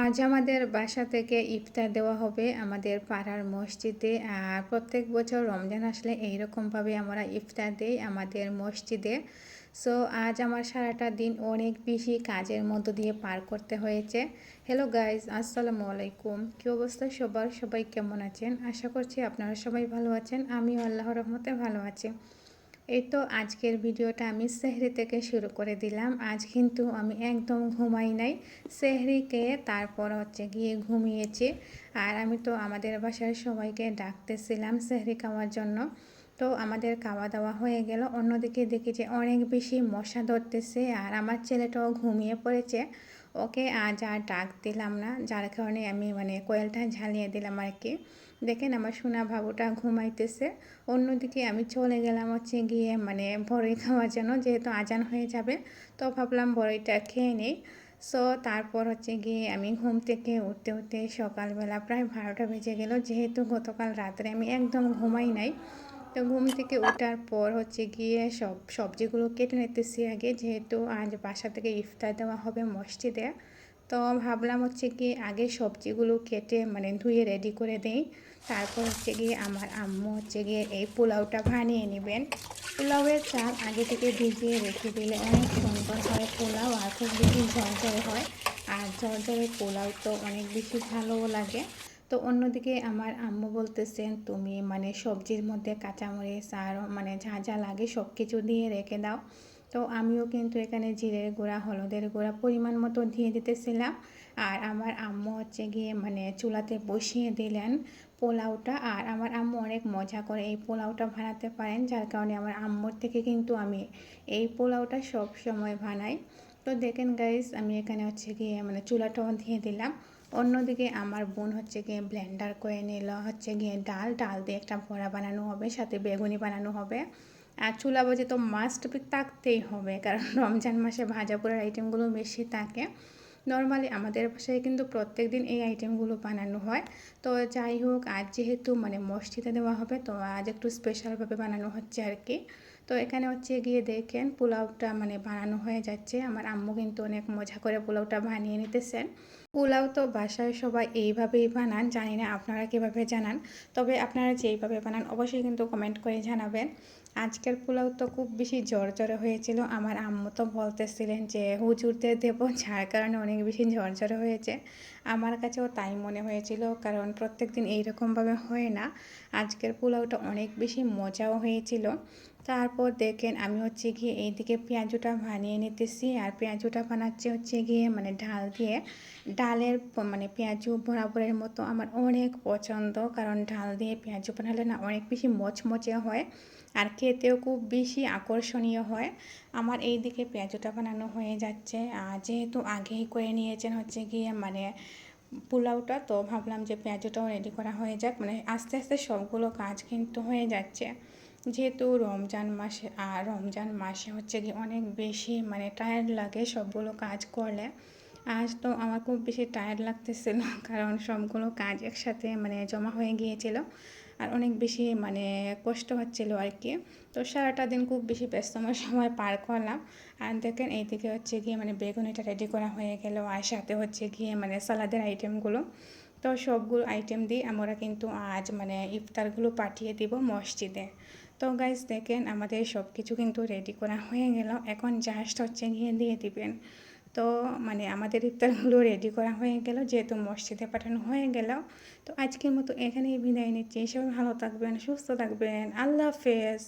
আজ আমাদের বাসা থেকে ইফতার দেওয়া হবে আমাদের পাড়ার মসজিদে। আর প্রত্যেক বছর রমজান আসলে এইরকমভাবে আমরা ইফতার দেই আমাদের মসজিদে। সো আজ আমার সারাটা দিন অনেক বেশি কাজের মধ্য দিয়ে পার করতে হয়েছে। হ্যালো গাইজ আসসালামু আলাইকুম। কী অবস্থা সবার? সবাই কেমন আছেন? আশা করছি আপনারা সবাই ভালো আছেন। আমিও আল্লাহ রহমতে ভালো আছি। এই তো আজকের ভিডিওটা আমি সেহরি থেকে শুরু করে দিলাম। আজ কিন্তু আমি একদম ঘুমাই নাই। সেহরিকে তারপর হচ্ছে গিয়ে ঘুমিয়েছি। আর আমি তো আমাদের বাসার সবাইকে ডাকতেছিলাম সেহরি খাওয়ার জন্য। তো আমাদের খাওয়া দাওয়া হয়ে গেল। অন্যদিকে দেখি যে অনেক বেশি মশা ধরতেছে আর আমার ছেলেটাও ঘুমিয়ে পড়েছে। ওকে আজ আর ডাক দিলাম না। যার কারণে আমি মানে কোয়েলটা ঝালিয়ে দিলাম আর কি। দেখেন আমার সোনা ভাবুটা ঘুমাইতেছে। অন্যদিকে আমি চলে গেলাম হচ্ছে গিয়ে মানে বড়ই খাওয়ার জন্য। যেহেতু আজান হয়ে যাবে, তো ভাবলাম বড়ইটা খেয়ে নেই। সো তারপর হচ্ছে গিয়ে আমি ঘুম থেকে উঠতে উঠতে সকালবেলা প্রায় বারোটা বেজে গেল। যেহেতু গতকাল রাত্রে আমি একদম ঘুমাই নাই তো ঘুম থেকে ওঠার পর হচ্ছে গিয়ে সব সবজিগুলো কেটে নিতেছি আগে, যেহেতু আজ বাসা থেকে ইফতার দেওয়া হবে মসজিদে। তো ভাবলাম হচ্ছে কি আগে সবজিগুলো কেটে মানে ধুয়ে রেডি করে দেই। তারপর হচ্ছে গিয়ে আমার আম্মু হচ্ছে গিয়ে এই পোলাওটা বানিয়ে নেবেন। পোলাওয়ের চাল আগে থেকে ভিজিয়ে রেখে দিলে অনেক সুন্দর হয় পোলাও আর খুব বেশি ঝরঝরে হয়। আর ঝরঝরে পোলাও তো অনেক বেশি ভালোও লাগে। তো অন্যদিকে আমার আম্মু বলতেছেন, তুমি মানে সবজির মধ্যে কাঁচামরিচ আর মানে যা যা লাগে সব কিছু দিয়ে রেখে দাও। তো আমিও কিন্তু এখানে জিরের গুঁড়া, হলুদের গুঁড়া পরিমাণ মতো দিয়ে দিতেছিলাম। আর আমার আম্মু হচ্ছে গিয়ে মানে চুলাতে বসিয়ে দিলেন পোলাওটা। আর আমার আম্মু অনেক মজা করে এই পোলাওটা বানাতে পারেন, যার কারণে আমার আম্মুর থেকে কিন্তু আমি এই পোলাওটা সব সময় বানাই। তো দেখেন গাইজ আমি এখানে হচ্ছে গিয়ে মানে চুলাটাও দিয়ে দিলাম। অন্যদিকে আমার বোন হচ্ছে গিয়ে ব্লেন্ডার করে নিল, হচ্ছে গিয়ে ডাল ডাল দিয়ে একটা ভরা বানানো হবে, সাথে বেগুনি বানানো হবে। আর চুলা বাজে তো মাস্ট থাকতেই হবে, কারণ রমজান মাসে ভাজা পোড়ার আইটেমগুলো বেশি থাকে। নর্মালি আমাদের বাসায় কিন্তু প্রত্যেক দিন এই আইটেমগুলো বানানো হয়। তো যাই হোক, আজ যেহেতু মানে মসজিদে দেওয়া হবে, তো আজ একটু স্পেশালভাবে বানানো হচ্ছে আর কি। তো এখানে হচ্ছে গিয়ে দেখেন পোলাওটা মানে বানানো হয়ে যাচ্ছে। আমার আম্মু কিন্তু অনেক মজা করে পোলাওটা বানিয়ে নিতেছেন। পোলাও তো বাসায় সবাই এইভাবেই বানান, জানি না আপনারা কীভাবে জানান, তবে আপনারা যেইভাবে বানান অবশ্যই কিন্তু কমেন্ট করে জানাবেন। আজকের পোলাও তো খুব বেশি জ্বর জ্বরে হয়েছিল, আমার আম্মু তো বলতেছিলেন যে, হুজুরদের দেব, যার কারণে অনেক বেশি জ্বর জ্বরে হয়েছে। আমার কাছেও তাই মনে হয়েছিল, কারণ প্রত্যেক দিন এইরকমভাবে হয় না। আজকের পোলাওটা অনেক বেশি মজাও হয়েছিল। তারপর দেখেন আমি হচ্ছে গিয়ে এইদিকে পেঁয়াজুটা বানিয়ে নিতেছি। আর পেঁয়াজুটা বানাচ্ছি হচ্ছে গিয়ে মানে ঢাল দিয়ে। ডালের মানে পেঁয়াজু বরাবরের মতো আমার অনেক পছন্দ। কারণ ডাল দিয়ে পেঁয়াজু বানালে না অনেক বেশি মচমচে হয় আর খেতেও খুব বেশি আকর্ষণীয় হয়। আমার এই দিকে পেঁয়াজুটা বানানো হয়ে যাচ্ছে। আর যেহেতু আগেই করে নিয়েছেন হচ্ছে গিয়ে মানে পোলাওটা, তো ভাবলাম যে পেঁয়াজুটাও রেডি করা হয়ে যাক। মানে আস্তে আস্তে সবগুলো কাজ কিন্তু হয়ে যাচ্ছে। যেহেতু রমজান মাসে আর রমজান মাসে হচ্ছে কি অনেক বেশি মানে টায়ার্ড লাগে সবগুলো কাজ করলে। আজ তো আমার খুব বেশি টায়ার্ড লাগতেছিল কারণ সবগুলো কাজ একসাথে মানে জমা হয়ে গিয়েছিল আর অনেক বেশি মানে কষ্ট হচ্ছিল আর কি। তো সারাটা দিন খুব বেশি ব্যস্তময় সময় পার করলাম। আর দেখেন এইদিকে হচ্ছে গিয়ে মানে বেগুনিটা রেডি করা হয়ে গেল আর সাথে হচ্ছে গিয়ে মানে সালাদের আইটেমগুলো তো সবগুলো আইটেম দিয়ে আমরা কিন্তু আজ মানে ইফতারগুলো পাঠিয়ে দিব মসজিদে। তো গাইজ দেখেন, আমাদের সব কিছু কিন্তু রেডি করা হয়ে গেল। এখন জাস্ট হচ্ছে গিয়ে দিয়ে দিবেন। তো মানে আমাদের ইফতারগুলো রেডি করা হয়ে গেল, যেহেতু মসজিদে পাঠানো হয়ে গেল। তো আজকের মতো এখানেই বিদায় নিচ্ছি। সবাই ভালো থাকবেন, সুস্থ থাকবেন। আল্লাহ হাফেজ।